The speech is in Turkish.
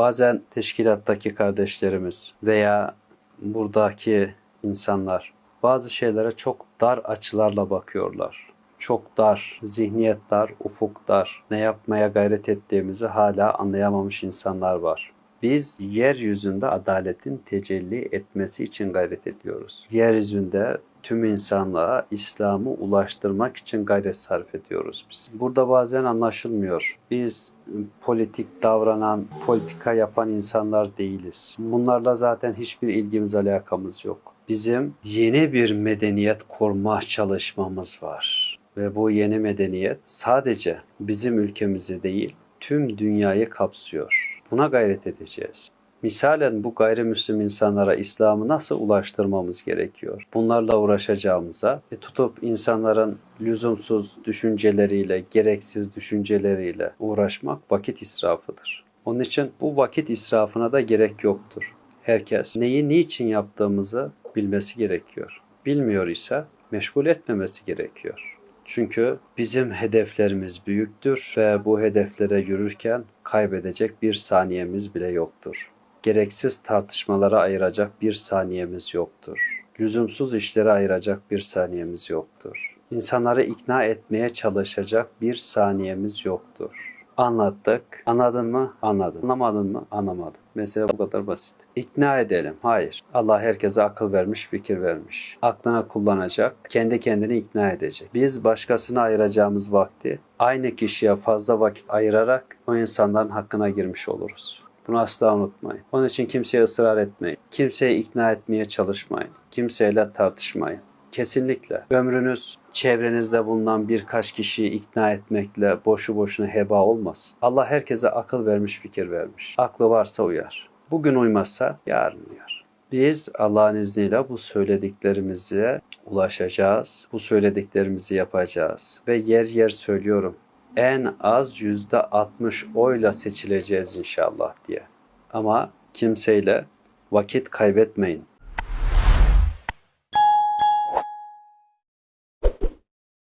Bazen teşkilattaki kardeşlerimiz veya buradaki insanlar bazı şeylere çok dar açılarla bakıyorlar. Çok dar, zihniyet dar, ufuk dar. Ne yapmaya gayret ettiğimizi hala anlayamamış insanlar var. Biz yeryüzünde adaletin tecelli etmesi için gayret ediyoruz. Yeryüzünde tüm insanlığa İslam'ı ulaştırmak için gayret sarf ediyoruz biz. Burada bazen anlaşılmıyor. Biz politik davranan, politika yapan insanlar değiliz. Bunlarla zaten hiçbir ilgimiz alakamız yok. Bizim yeni bir medeniyet kurma çalışmamız var. Ve bu yeni medeniyet sadece bizim ülkemizi değil, tüm dünyayı kapsıyor. Buna gayret edeceğiz. Misalen bu gayrimüslim insanlara İslam'ı nasıl ulaştırmamız gerekiyor? Bunlarla uğraşacağımıza e, tutup insanların lüzumsuz düşünceleriyle, gereksiz düşünceleriyle uğraşmak vakit israfıdır. Onun için bu vakit israfına da gerek yoktur. Herkes neyi niçin yaptığımızı bilmesi gerekiyor. Bilmiyor ise meşgul etmemesi gerekiyor. Çünkü bizim hedeflerimiz büyüktür ve bu hedeflere yürürken kaybedecek bir saniyemiz bile yoktur. Gereksiz tartışmalara ayıracak bir saniyemiz yoktur. Lüzumsuz işlere ayıracak bir saniyemiz yoktur. İnsanları ikna etmeye çalışacak bir saniyemiz yoktur. Anlattık. Anladın mı? Anladın. Anlamadın mı? Anlamadım. Mesela bu kadar basit. İkna edelim. Hayır. Allah herkese akıl vermiş, fikir vermiş. Aklına kullanacak, kendi kendini ikna edecek. Biz başkasına ayıracağımız vakti aynı kişiye fazla vakit ayırarak o insanların hakkına girmiş oluruz. Bunu asla unutmayın. Onun için kimseye ısrar etmeyin. Kimseyi ikna etmeye çalışmayın. Kimseyle tartışmayın. Kesinlikle. Ömrünüz çevrenizde bulunan birkaç kişiyi ikna etmekle boşu boşuna heba olmaz. Allah herkese akıl vermiş, fikir vermiş. Aklı varsa uyar. Bugün uymazsa yarın uyar. Biz Allah'ın izniyle bu söylediklerimize ulaşacağız. Bu söylediklerimizi yapacağız. Ve yer yer söylüyorum. En az yüzde 60 oyla seçileceğiz inşallah diye. Ama kimseyle vakit kaybetmeyin.